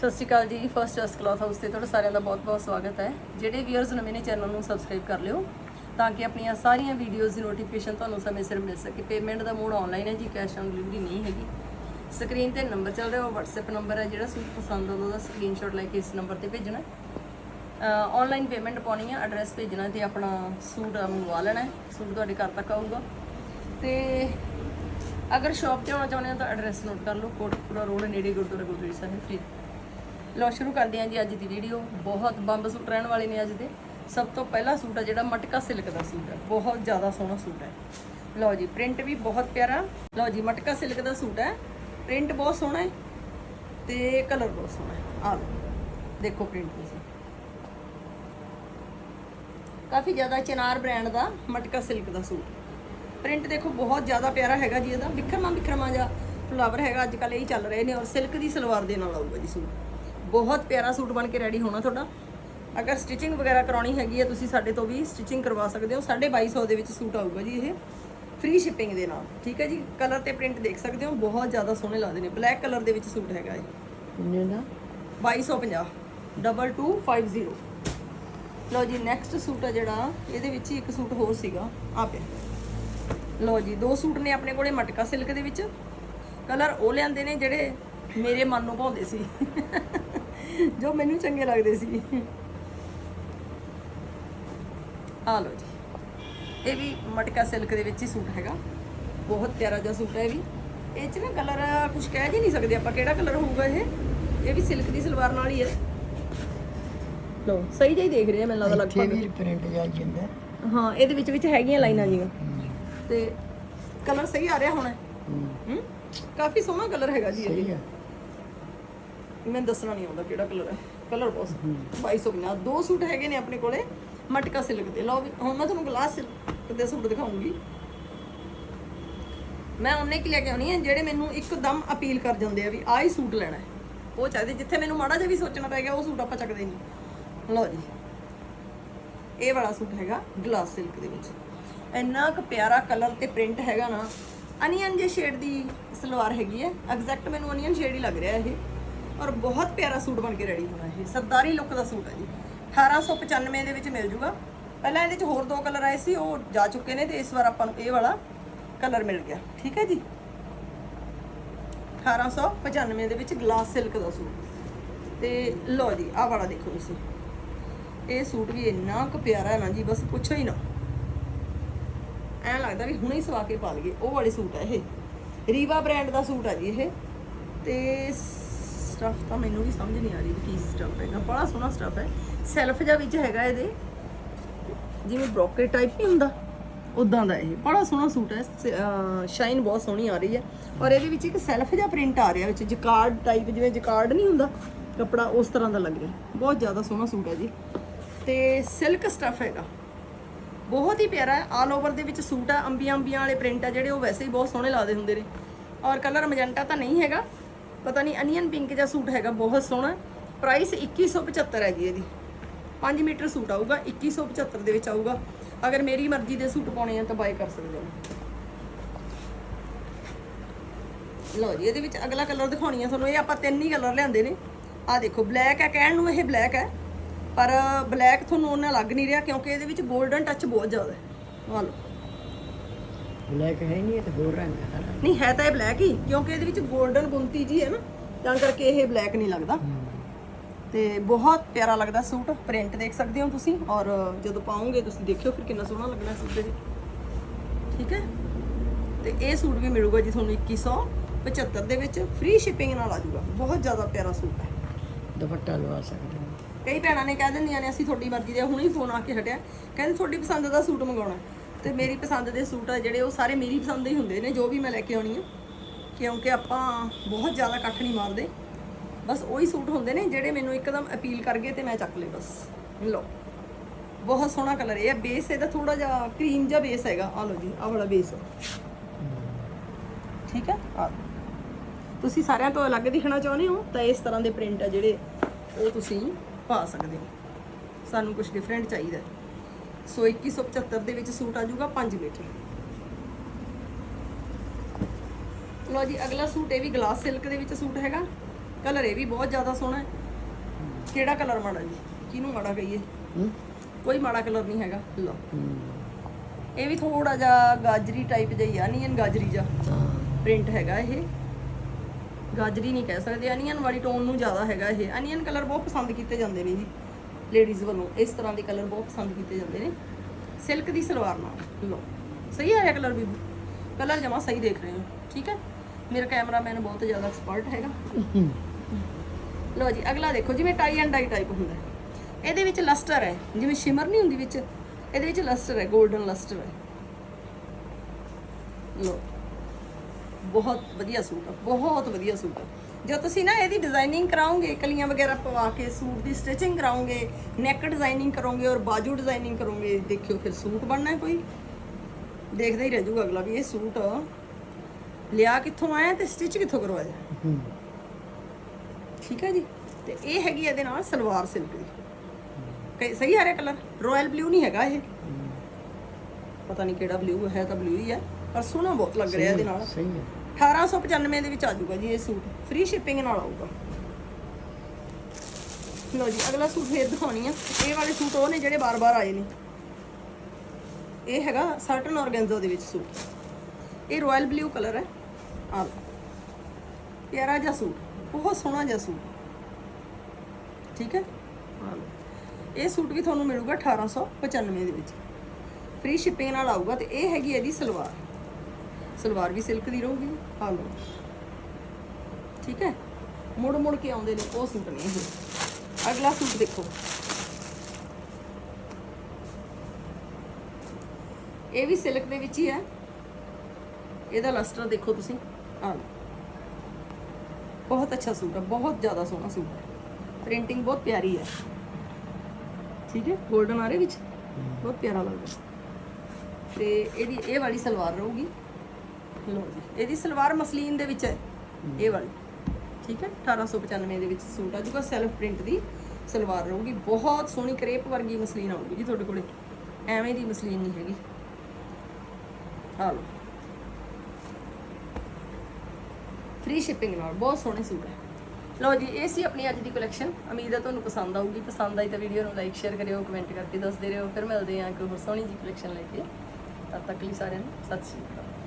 ਸਤਿ ਸ਼੍ਰੀ ਅਕਾਲ ਜੀ first choice cloth house ਤੇ ਤੁਹਾਡਾ ਸਾਰਿਆਂ ਦਾ ਬਹੁਤ-ਬਹੁਤ ਸਵਾਗਤ ਹੈ। ਜਿਹੜੇ ਵੀਅਰਸ ਨਵੇਂ ਨੇ ਚੈਨਲ ਨੂੰ ਸਬਸਕ੍ਰਾਈਬ ਕਰ ਲਿਓ ਤਾਂ ਕਿ ਆਪਣੀਆਂ ਸਾਰੀਆਂ ਵੀਡੀਓਜ਼ ਦੀ ਨੋਟੀਫਿਕੇਸ਼ਨ ਤੁਹਾਨੂੰ ਸਮੇਂ ਸਿਰ ਮਿਲ ਸਕੇ। ਪੇਮੈਂਟ ਦਾ ਮੋਡ ਆਨਲਾਈਨ ਹੈ ਜੀ ਕੈਸ਼ ਔਨ ਡਿਲੀਵਰੀ ਨਹੀਂ ਹੈਗੀ। ਸਕਰੀਨ ਤੇ ਨੰਬਰ ਚੱਲ ਰਿਹਾ, ਉਹ WhatsApp ਨੰਬਰ ਹੈ, ਜਿਹੜਾ ਸੂਟ ਪਸੰਦ ਆਉਂਦਾ ਉਹਦਾ ਸਕਰੀਨਸ਼ਾਟ ਲੈ ਕੇ ਇਸ ਨੰਬਰ ਤੇ ਭੇਜਣਾ ਆਨਲਾਈਨ ਪੇਮੈਂਟ ਪਾਉਣੀ ਆ ਐਡਰੈਸ ਭੇਜਣਾ ਤੇ ਆਪਣਾ ਸੂਟ ਮੰਗਵਾ ਲੈਣਾ ਸੂਟ ਤੁਹਾਡੇ ਘਰ ਤੱਕ ਆਊਗਾ। ਤੇ ਅਗਰ ਸ਼ਾਪ ਤੇ ਆਉਣਾ ਚਾਹੁੰਦੇ ਹੋ ਤਾਂ ਐਡਰੈਸ ਨੋਟ ਕਰ ਲਓ ਕੋਟਪੁਰਾ ਰੋਡ ਨੇੜੇ ਗੁਰਦੁਆਰਾ ਗੁਰਦੁਆਰਾ ਸਾਹਿਬ ਫਰੀਦ ਲਓ, ਸ਼ੁਰੂ ਕਰਦੇ ਹਾਂ ਜੀ ਅੱਜ ਦੀ ਵੀਡੀਓ ਬਹੁਤ ਬੰਬ ਸੂਟ ਰਹਿਣ ਵਾਲੇ ਨੇ ਅੱਜ ਦੇ। ਸਭ ਤੋਂ ਪਹਿਲਾ ਸੂਟ ਆ ਜਿਹੜਾ ਮਟਕਾ ਸਿਲਕ ਦਾ ਸੂਟ ਹੈ ਬਹੁਤ ਜ਼ਿਆਦਾ ਸੋਹਣਾ ਸੂਟ ਹੈ ਲਓ ਜੀ ਪ੍ਰਿੰਟ ਵੀ ਬਹੁਤ ਪਿਆਰਾ। ਲਓ ਜੀ, ਮਟਕਾ ਸਿਲਕ ਦਾ ਸੂਟ ਹੈ ਪ੍ਰਿੰਟ ਬਹੁਤ ਸੋਹਣਾ ਹੈ ਤੇ ਕਲਰ ਬਹੁਤ ਸੋਹਣਾ ਹੈ। ਆ ਦੇਖੋ ਪ੍ਰਿੰਟ ਤੁਸੀਂ। ਕਾਫੀ ਜ਼ਿਆਦਾ ਚਨਾਰ ਬ੍ਰਾਂਡ ਦਾ ਮਟਕਾ ਸਿਲਕ ਦਾ ਸੂਟ। ਪ੍ਰਿੰਟ ਦੇਖੋ, ਬਹੁਤ ਜ਼ਿਆਦਾ ਪਿਆਰਾ ਹੈਗਾ ਜੀ ਇਹਦਾ। ਵਿਖਰਮਾ ਵਿਖਰਮਾ ਜਿਹਾ ਫਲਾਵਰ ਹੈਗਾ ਅੱਜ ਕੱਲ ਇਹ ਚੱਲ ਰਹੇ ਨੇ ਔਰ ਸਿਲਕ ਦੀ ਸਲਵਾਰ ਦੇ ਨਾਲ ਆਊਗਾ ਜੀ ਸੂਟ। ਬਹੁਤ ਪਿਆਰਾ ਸੂਟ ਬਣ ਕੇ ਰੈਡੀ ਹੋਣਾ ਤੁਹਾਡਾ। ਅਗਰ ਸਟਿਚਿੰਗ ਵਗੈਰਾ ਕਰਾਉਣੀ ਹੈਗੀ ਹੈ ਤੁਸੀਂ ਸਾਡੇ ਤੋਂ ਵੀ ਸਟਿਚਿੰਗ ਕਰਵਾ ਸਕਦੇ ਹੋ। 2250 ਦੇ ਵਿੱਚ ਸੂਟ ਆਊਗਾ ਜੀ ਇਹ। ਫ੍ਰੀ ਸ਼ਿਪਿੰਗ ਦੇ ਨਾਲ ਠੀਕ ਹੈ ਜੀ? ਕਲਰ ਤੇ ਪ੍ਰਿੰਟ ਦੇਖ ਸਕਦੇ ਹੋ। ਬਹੁਤ ਜ਼ਿਆਦਾ ਸੋਹਣੇ ਲੱਗਦੇ ਨੇ। ਬਲੈਕ ਕਲਰ ਦੇ ਵਿੱਚ ਸੂਟ ਹੈਗਾ ਇਹ ਕਿੰਨੇ ਦਾ? 2250 2250 ਲਓ ਜੀ ਨੈਕਸਟ ਸੂਟ ਹੈ ਜਿਹੜਾ ਇਹਦੇ ਵਿੱਚ ਹੀ ਇੱਕ ਸੂਟ ਹੋਰ ਸੀਗਾ। ਆ ਪਿਆ। ਲਓ ਜੀ ਦੋ ਸੂਟ ਨੇ ਆਪਣੇ ਕੋਲੇ ਮਟਕਾ ਸਿਲਕ ਦੇ ਵਿੱਚ। ਕਲਰ ਉਹ ਲਿਆਂਦੇ ਨੇ ਜਿਹੜੇ ਮੇਰੇ ਮਨ ਨੂੰ ਭਾਉਂਦੇ ਸੀ। ਜੋ ਮੈਨੂੰ ਚੰਗੇ ਲੱਗਦੇ ਸੀ। ਆ ਲਓ ਜੀ। ਇਹ ਵੀ ਮਟਕਾ ਸਿਲਕ ਦੇ ਵਿੱਚ ਹੀ ਸੂਟ ਹੈਗਾ। ਬਹੁਤ ਪਿਆਰਾ ਜਿਹਾ ਸੂਟ ਹੈ ਇਹ ਵੀ। ਇਹ ਚ ਨਾ ਕਲਰ ਕੁਝ ਕਹਿ ਜੀ ਨਹੀਂ ਸਕਦੇ ਆਪਾਂ ਕਿਹੜਾ ਕਲਰ ਹੋਊਗਾ ਇਹ। ਇਹ ਵੀ ਸਿਲਕ ਦੀ ਸਲਵਾਰ ਨਾਲ ਹੀ ਹੈ। ਲਓ ਸਹੀ ਜਿਹਾ ਹੀ ਦੇਖ ਰਹੇ ਆ ਮੈਨੂੰ ਲੱਗਦਾ ਲਗਭਗ। ਵੀ ਪ੍ਰਿੰਟ ਜਾ ਜਾਂਦਾ। ਹਾਂ ਇਹਦੇ ਵਿੱਚ ਵਿੱਚ ਹੈਗੀਆਂ ਲਾਈਨਾਂ ਜੀਆਂ। ਤੇ ਕਲਰ ਸਹੀ ਆ ਰਿਹਾ ਹੋਣਾ। ਹੂੰ। ਹੂੰ। ਕਾਫੀ ਸੋਹਣਾ ਕਲਰ ਹੈਗਾ ਜੀ ਇਹ। ਸਹੀ ਹੈ ਮੈਨੂੰ ਦੱਸਣਾ ਨਹੀਂ ਆਉਂਦਾ ਕਿਹੜਾ ਕਲਰ ਹੈ। ਕਲਰ ਬਹੁਤ 2250 ਦੋ ਸੂਟ ਹੈਗੇ ਨੇ ਆਪਣੇ ਕੋਲੇ। ਮਟਕਾ ਸਿਲਕ ਦੇ। ਲਓ ਵੀ, ਹੁਣ ਮੈਂ ਤੁਹਾਨੂੰ ਗਲਾਸ ਸਿਲਕ ਦੇ ਸੂਟ ਦਿਖਾਉਂਗੀ। ਮੈਂ ਉਹਨੇ ਕੀ ਲੈ ਕੇ ਆਉਣੀ ਹੈ, ਜਿਹੜੇ ਮੈਨੂੰ ਇੱਕਦਮ ਅਪੀਲ ਕਰ ਜਾਂਦੇ ਆ ਵੀ ਆਹ ਹੀ ਸੂਟ ਲੈਣਾ ਹੈ। ਉਹ ਚਾਹਦੇ ਜਿੱਥੇ ਮੈਨੂੰ ਮਾੜਾ ਜਿਹਾ ਵੀ ਸੋਚਣਾ ਪੈ ਗਿਆ, ਉਹ ਸੂਟ ਆਪਾਂ ਚੱਕਦੇ ਨਹੀਂ। ਲਓ ਜੀ। ਇਹ ਵਾਲਾ ਸੂਟ ਹੈਗਾ ਗਲਾਸ ਸਿਲਕ ਦੇ ਵਿੱਚ। ਇੰਨਾ ਕੁ ਪਿਆਰਾ ਕਲਰ ਤੇ ਪ੍ਰਿੰਟ ਹੈਗਾ ਨਾ। ਅਨੀਅਨ ਜੇ ਸ਼ੇਡ ਦੀ ਸਲਵਾਰ ਹੈਗੀ ਹੈ। ਐਗਜ਼ੈਕਟ ਮੈਨੂੰ ਅਨੀਅਨ ਸ਼ੇਡ ਹੀ ਲੱਗ ਰਿਹਾ ਇਹ। ਔਰ ਬਹੁਤ ਪਿਆਰਾ ਸੂਟ ਬਣ ਕੇ ਰੈਡੀ ਹੋਣਾ ਇਹ। ਸਰਦਾਰੀ ਲੁੱਕ ਦਾ ਸੂਟ ਹੈ ਜੀ। 1895 ਦੇ ਵਿੱਚ ਮਿਲ ਜੂਗਾ। ਪਹਿਲਾਂ ਇਹਦੇ ਚ ਹੋਰ ਦੋ ਕਲਰ ਆਏ ਸੀ, ਉਹ ਜਾ ਚੁੱਕੇ ਨੇ ਤੇ ਇਸ ਵਾਰ ਆਪਾਂ ਨੂੰ ਇਹ ਵਾਲਾ ਕਲਰ ਮਿਲ ਗਿਆ। ਠੀਕ ਹੈ ਜੀ? 1895 ਦੇ ਵਿੱਚ ਗਲਾਸ ਸਿਲਕ ਦਾ ਸੂਟ। ਤੇ ਲਓ ਜੀ, ਆਹ ਵਾਲਾ ਦੇਖੋ ਤੁਸੀਂ। ਇਹ ਸੂਟ ਵੀ ਇੰਨਾ ਕੁ ਪਿਆਰਾ ਹੈ ਨਾ ਜੀ, ਬਸ ਪੁੱਛੋ ਹੀ ਨਾ। ਐਂ ਲੱਗਦਾ ਵੀ ਹੁਣੇ ਹੀ ਸਵਾ ਕੇ ਪਾ ਲਈਏ। ਉਹ ਵਾਲੇ ਸੂਟ ਹੈ ਇਹ। ਰੀਵਾ ਬ੍ਰਾਂਡ ਦਾ ਸੂਟ ਹੈ ਜੀ ਇਹ। ਤੇ ਸਟਫ ਤਾਂ ਮੈਨੂੰ ਵੀ ਸਮਝ ਨਹੀਂ ਆ ਰਹੀ ਵੀ ਕੀ ਸਟਫ ਹੈਗਾ। ਬੜਾ ਸੋਹਣਾ ਸਟਫ ਹੈ। ਸੈਲਫ ਜਿਹਾ ਵਿੱਚ ਹੈਗਾ ਇਹਦੇ। ਜਿਵੇਂ ਬ੍ਰੋਕੇਟ ਟਾਈਪ ਨਹੀਂ ਹੁੰਦਾ? ਉਦਾਂ ਦਾ ਇਹ। ਬੜਾ ਸੋਹਣਾ ਸੂਟ ਹੈ। ਸ਼ਾਈਨ ਬਹੁਤ ਸੋਹਣੀ ਆ ਰਹੀ ਹੈ। ਔਰ ਇਹਦੇ ਵਿੱਚ ਇੱਕ ਸੈਲਫ ਜਿਹਾ ਪ੍ਰਿੰਟ ਆ ਰਿਹਾ ਵਿੱਚ। ਜਕਾਰਡ ਟਾਈਪ ਜਿਵੇਂ ਜਕਾਰਡ ਨਹੀਂ ਹੁੰਦਾ? ਕੱਪੜਾ ਉਸ ਤਰ੍ਹਾਂ ਦਾ ਲੱਗ ਰਿਹਾ। ਬਹੁਤ ਜ਼ਿਆਦਾ ਸੋਹਣਾ ਸੂਟ ਹੈ ਜੀ। ਤੇ ਸਿਲਕ ਸਟਫ ਹੈਗਾ। ਬਹੁਤ ਹੀ ਪਿਆਰਾ ਹੈ। ਆਲ ਓਵਰ ਦੇ ਵਿੱਚ ਸੂਟ ਆ ਅੰਬੀਆਂ ਅੰਬੀਆਂ ਵਾਲੇ ਪ੍ਰਿੰਟ ਆ ਜਿਹੜੇ। ਉਹ ਵੈਸੇ ਹੀ ਬਹੁਤ ਸੋਹਣੇ ਲੱਗਦੇ ਹੁੰਦੇ ਨੇ। ਔਰ ਕਲਰ ਮਜੈਂਟਾ ਤਾਂ ਨਹੀਂ ਹੈਗਾ। ਪਤਾ ਨਹੀਂ ਅਨੀਅਨ ਪਿੰਕ ਜਿਹਾ ਸੂਟ ਹੈਗਾ, ਬਹੁਤ ਸੋਹਣਾ। ਪ੍ਰਾਈਸ 2175 ਹੈ ਜੀ ਇਹਦੀ। 5 ਮੀਟਰ ਸੂਟ ਆਊਗਾ 2175 ਦੇ ਵਿੱਚ ਆਊਗਾ। ਅਗਰ ਮੇਰੀ ਮਰਜ਼ੀ ਦੇ ਸੂਟ ਪਾਉਣੇ ਆ ਤਾਂ ਬਾਏ ਕਰ ਸਕਦੇ ਹੋ। ਲਓ ਜੀ, ਇਹਦੇ ਵਿੱਚ ਅਗਲਾ ਕਲਰ ਦਿਖਾਉਣੀ ਆ ਤੁਹਾਨੂੰ। ਇਹ ਆਪਾਂ ਤਿੰਨ ਹੀ ਕਲਰ ਲਿਆਂਦੇ ਨੇ। ਆ ਦੇਖੋ ਬਲੈਕ ਹੈ, ਕਹਿਣ ਨੂੰ ਇਹ ਬਲੈਕ ਹੈ। ਪਰ ਬਲੈਕ ਤੁਹਾਨੂੰ ਉਹਨਾਂ ਲੱਗ ਨਹੀਂ ਰਿਹਾ ਕਿਉਂਕਿ ਇਹਦੇ ਵਿੱਚ 골ਡਨ ਟੱਚ ਬਹੁਤ ਜ਼ਿਆਦਾ ਹੈ। ਆ ਲਓ। ਬਲੈਕ ਹੈ ਨਹੀਂ ਇਹ ਤਾਂ ਹੋਰ ਰੰਗ ਹੈ ਨਹੀਂ ਹੈ ਤਾਂ ਇਹ ਬਲੈਕ ਹੀ ਕਿਉਂਕਿ ਇਹਦੇ ਵਿੱਚ 골ਡਨ ਬੁੰਤੀ ਜੀ ਹੈ ਨਾ ਤਾਂ ਕਰਕੇ ਇਹ ਬਲੈਕ ਨਹੀਂ ਲੱਗਦਾ। ਤੇ ਬਹੁਤ ਪਿਆਰਾ ਲੱਗਦਾ ਸੂਟ ਪ੍ਰਿੰਟ ਦੇਖ ਸਕਦੇ ਹੋ ਤੁਸੀਂ ਔਰ ਜਦੋਂ ਪਾਉਂਗੇ ਤੁਸੀਂ ਦੇਖਿਓ ਫਿਰ ਕਿੰਨਾ ਸੋਹਣਾ ਲੱਗਣਾ ਸੂਟ ਤੇ ਠੀਕ ਹੈ? ਤੇ ਇਹ ਸੂਟ ਵੀ ਮਿਲੂਗਾ ਜੀ ਤੁਹਾਨੂੰ 2175 ਦੇ ਵਿੱਚ ਫ੍ਰੀ ਸ਼ਿਪਿੰਗ ਨਾਲ ਆ ਜਾਊਗਾ। ਬਹੁਤ ਜ਼ਿਆਦਾ ਪਿਆਰਾ ਸੂਟ ਹੈ। ਦੁਪੱਟਾ ਲਵਾ ਸਕਦੇ ਹਾਂ। ਕਈ ਭੈਣਾਂ ਨੇ ਕਹਿ ਦਿੰਦੀਆਂ ਨੇ ਅਸੀਂ ਤੁਹਾਡੀ ਮਰਜ਼ੀ ਦੇ ਹੁਣੇ ਹੀ ਫੋਨ ਆ ਕੇ ਹਟਿਆ। ਕਹਿੰਦੇ ਤੁਹਾਡੀ ਪਸੰਦ ਦਾ ਸੂਟ ਮੰਗਾਉਣਾ। ਤੇ ਮੇਰੀ ਪਸੰਦ ਦੇ ਸੂਟ ਆ ਜਿਹੜੇ, ਉਹ ਸਾਰੇ ਮੇਰੀ ਪਸੰਦ ਦੇ ਹੀ ਹੁੰਦੇ ਨੇ, ਜੋ ਵੀ ਮੈਂ ਲੈ ਕੇ ਆਉਣੀ ਆ। ਕਿਉਂਕਿ ਆਪਾਂ ਬਹੁਤ ਜ਼ਿਆਦਾ ਇਕੱਠ ਨਹੀਂ ਮਾਰਦੇ। ਬਸ ਉਹੀ ਸੂਟ ਹੁੰਦੇ ਨੇ ਜਿਹੜੇ ਮੈਨੂੰ ਇੱਕਦਮ ਅਪੀਲ ਕਰ ਗਏ ਤੇ ਮੈਂ ਚੱਕ ਲਏ, ਬਸ। ਲਓ। ਬਹੁਤ ਸੋਹਣਾ ਕਲਰ ਇਹ ਹੈ ਬੇਸ ਇਹਦਾ ਥੋੜਾ ਜਿਹਾ ਕਰੀਮ ਜਿਹਾ ਬੇਸ ਹੈਗਾ। ਆ ਲਓ ਜੀ, ਆਹ ਵਾਲਾ ਬੇਸ ਠੀਕ ਹੈ? ਆ ਤੁਸੀਂ ਸਾਰਿਆਂ ਤੋਂ ਅਲੱਗ ਦਿਖਣਾ ਚਾਹੁੰਦੇ ਹੋ, ਤਾਂ ਇਸ ਤਰ੍ਹਾਂ ਦੇ ਪ੍ਰਿੰਟ ਆ ਜਿਹੜੇ ਉਹ ਤੁਸੀਂ ਪਾ ਸਕਦੇ ਹੋ। ਸਾਨੂੰ ਕੁਝ ਡਿਫਰੈਂਟ ਚਾਹੀਦਾ ਸੋ 2175 ਦੇ ਵਿੱਚ ਸੂਟ ਆ ਜਾਊਗਾ 5 ਮੀਟਰ। ਲਓ ਜੀ ਅਗਲਾ ਸੂਟ ਇਹ ਵੀ ਗਲਾਸ ਸਿਲਕ ਦੇ ਵਿੱਚ ਸੂਟ ਹੈਗਾ। ਕਲਰ ਇਹ ਵੀ ਬਹੁਤ ਜ਼ਿਆਦਾ ਸੋਹਣਾ ਹੈ। ਕਿਹੜਾ ਕਲਰ ਮਾੜਾ ਜੀ? ਕਿਹਨੂੰ ਮਾੜਾ ਕਹੀਏ? ਕੋਈ ਮਾੜਾ ਕਲਰ ਨਹੀਂ ਹੈਗਾ। ਹੂੰ। ਇਹ ਵੀ ਥੋੜਾ ਜਿਹਾ ਗਾਜਰੀ ਟਾਈਪ ਜਿਹਾ ਹੀ ਆ ਗਾਜਰੀ ਜਿਹਾ। ਪ੍ਰਿੰਟ ਹੈਗਾ ਇਹ। ਗਾਜਰੀ ਨਹੀਂ ਕਹਿ ਸਕਦੇ। ਅਨੀਅਨ ਵਾਲੀ ਟੋਨ ਨੂੰ ਜ਼ਿਆਦਾ ਹੈਗਾ ਇਹ। ਅਨੀਅਨ ਕਲਰ ਬਹੁਤ ਪਸੰਦ ਕੀਤੇ ਜਾਂਦੇ ਨੇ ਜੀ। ਲੇਡੀਜ਼ ਵੱਲੋਂ ਇਸ ਤਰ੍ਹਾਂ ਦੇ ਕਲਰ ਬਹੁਤ ਪਸੰਦ ਕੀਤੇ ਜਾਂਦੇ ਨੇ। ਸਿਲਕ ਦੀ ਸਲਵਾਰ ਨਾਲ। ਲਓ, ਸਹੀ ਆਇਆ ਕਲਰ ਵੀ? ਕਲਰ ਜਮਾ ਸਹੀ ਦੇਖ ਰਹੇ ਹੋ, ਠੀਕ ਹੈ? ਮੇਰਾ ਕੈਮਰਾਮੈਨ ਬਹੁਤ ਜ਼ਿਆਦਾ ਐਕਸਪਰਟ ਹੈਗਾ। ਲਓ ਜੀ, ਅਗਲਾ ਦੇਖੋ, ਜਿਵੇਂ ਟਾਈ ਐਂਡ ਡਾਈ ਟਾਈਪ ਹੁੰਦਾ ਇਹਦੇ ਵਿੱਚ ਲਸਟਰ ਹੈ, ਜਿਵੇਂ ਸ਼ਿਮਰ ਨਹੀਂ ਹੁੰਦੀ ਵਿੱਚ, ਇਹਦੇ ਵਿੱਚ ਲਸਟਰ ਹੈ 골ਡਨ ਲਸਟਰ ਹੈ। ਲਓ, ਬਹੁਤ ਵਧੀਆ ਸੂਟ ਆ ਬਹੁਤ ਵਧੀਆ ਸੂਟ ਆ ਜੋ ਤੁਸੀਂ ਨਾ ਇਹਦੀ ਡਿਜ਼ਾਈਨਿੰਗ ਕਰਾਓਗੇ ਕਲੀਆਂ ਵਗੈਰਾ ਪਵਾ ਕੇ ਸੂਟ ਦੀ ਸਟਿਚਿੰਗ ਕਰਾਓਗੇ ਨੈਕ ਡਿਜ਼ਾਈਨਿੰਗ ਕਰੋਗੇ ਔਰ ਬਾਜੂ ਡਿਜ਼ਾਈਨਿੰਗ ਕਰੋਗੇ ਦੇਖਿਓ ਫਿਰ ਸੂਟ ਬਣਨਾ ਹੈ ਕੋਈ। ਦੇਖਦਾ ਹੀ ਰਹਿ ਜਾਊਗਾ ਅਗਲਾ ਵੀ ਇਹ ਸੂਟ ਲਿਆ ਕਿੱਥੋਂ ਆਇਆ ਤੇ ਸਟਿਚ ਕਿੱਥੋਂ ਕਰਵਾਇਆ। ਠੀਕ ਹੈ ਜੀ? ਤੇ ਇਹ ਹੈਗੀ ਇਹਦੇ ਨਾਲ ਸਲਵਾਰ ਸਿਲਕ ਦੀ। ਕਈ ਸਹੀ ਆ ਰਿਹਾ ਕਲਰ ਰਾਇਲ ਬਲੂ ਨਹੀਂ ਹੈਗਾ ਇਹ। ਪਤਾ ਨਹੀਂ ਕਿਹੜਾ ਬਲੂ ਹੈ ਤਾਂ ਬਲੂ ਹੀ ਹੈ ਪਰ ਸੋਹਣਾ ਬਹੁਤ ਲੱਗ ਰਿਹਾ ਇਹਦੇ ਨਾਲ। ਸਹੀ ਹੈ। 1895 ਦੇ ਵਿੱਚ ਆ ਜਾਊਗਾ ਜੀ ਇਹ ਸੂਟ। ਫ੍ਰੀ ਸ਼ਿਪਿੰਗ ਨਾਲ ਆਊਗਾ। ਲਓ ਜੀ, ਅਗਲਾ ਸੂਟ ਫੇਰ ਦਿਖਾਉਣੀ ਆ। ਇਹ ਵਾਲੇ ਸੂਟ ਉਹ ਨੇ ਜਿਹੜੇ ਬਾਰ-ਬਾਰ ਆਏ ਨੇ। ਇਹ ਹੈਗਾ ਸਰਟਨ ਆਰਗੈਂਜ਼ਾ ਦੇ ਵਿੱਚ ਸੂਟ। ਇਹ ਰਾਇਲ ਬਲੂ ਕਲਰ ਹੈ। ਆ ਪਿਆਰਾ ਜਿਹਾ ਸੂਟ, ਬਹੁਤ ਸੋਹਣਾ ਜਿਹਾ ਸੂਟ। ਠੀਕ ਹੈ? ਇਹ ਸੂਟ ਵੀ ਤੁਹਾਨੂੰ ਮਿਲੂਗਾ 1895 ਦੇ ਵਿੱਚ। ਫ੍ਰੀ ਸ਼ਿਪਿੰਗ ਨਾਲ ਆਊਗਾ ਤੇ ਇਹ ਹੈਗੀ ਇਹਦੀ ਸਲਵਾਰ। ਸਲਵਾਰ ਵੀ ਸਿਲਕ ਦੀ ਰਹੂਗੀ ਆ ਲਓ। ਠੀਕ ਹੈ? ਮੁੜ ਮੁੜ ਕੇ ਆਉਂਦੇ ਨੇ ਉਹ ਸੂਟ ਨੇ ਇਹ ਅਗਲਾ ਸੂਟ ਦੇਖੋ। ਇਹ ਵੀ ਸਿਲਕ ਦੇ ਵਿੱਚ ਹੀ ਹੈ। ਇਹਦਾ ਲਸਟਰ ਦੇਖੋ ਤੁਸੀਂ। ਆ ਲਓ ਬਹੁਤ ਅੱਛਾ ਸੂਟ ਹੈ ਬਹੁਤ ਜ਼ਿਆਦਾ ਸੋਹਣਾ ਸੂਟ ਹੈ। ਪ੍ਰਿੰਟਿੰਗ ਬਹੁਤ ਪਿਆਰੀ ਹੈ। ਠੀਕ ਹੈ? 골ਡਨ ਆ ਰਹੇ ਵਿੱਚ? ਬਹੁਤ ਪਿਆਰਾ ਲੱਗਦਾ। ਤੇ ਇਹਦੀ ਇਹ ਵਾਲੀ ਸਲਵਾਰ ਰਹੂਗੀ। ਲਓ ਜੀ। ਇਹਦੀ ਸਲਵਾਰ ਮਸਲੀਨ ਦੇ ਵਿੱਚ ਹੈ, ਇਹ ਵਾਲੀ। ਠੀਕ ਹੈ 1895 ਦੇ ਵਿੱਚ ਸੂਟ ਆ ਜੂਗਾ ਸੈਲਫ ਪ੍ਰਿੰਟ ਦੀ ਸਲਵਾਰ ਰਹੂਗੀ। ਬਹੁਤ ਸੋਹਣੀ ਕਰੇਪ ਵਰਗੀ ਮਸਲੀਨ ਆਊਗੀ ਜੀ ਤੁਹਾਡੇ ਕੋਲੇ। ਐਵੇਂ ਦੀ ਮਸਲੀਨ ਨਹੀਂ ਹੈਗੀ। ਆ ਲਓ। ਫ੍ਰੀ ਸ਼ਿਪਿੰਗ ਨਾਲ ਬਹੁਤ ਸੋਹਣੇ ਸੂਟ ਹੈ। ਲਓ ਜੀ, ਇਹ ਸੀ ਆਪਣੀ ਅੱਜ ਦੀ ਕਲੈਕਸ਼ਨ ਉਮੀਦ ਹੈ ਤੁਹਾਨੂੰ ਪਸੰਦ ਆਊਗੀ। ਪਸੰਦ ਆਈ ਤਾਂ ਵੀਡੀਓ ਨੂੰ ਲਾਈਕ ਸ਼ੇਅਰ ਕਰਿਓ ਕਮੈਂਟ ਕਰਕੇ ਦੱਸਦੇ ਰਹੋ। ਫਿਰ ਮਿਲਦੇ ਹਾਂ ਕੋਈ ਹੋਰ ਸੋਹਣੀ ਜੀ ਕਲੈਕਸ਼ਨ ਲੈ ਕੇ। ਤਦ ਤੱਕ ਲਈ ਸਾਰਿਆਂ ਨੂੰ ਸਤਿ ਸ਼੍ਰੀ ਅਕਾਲ।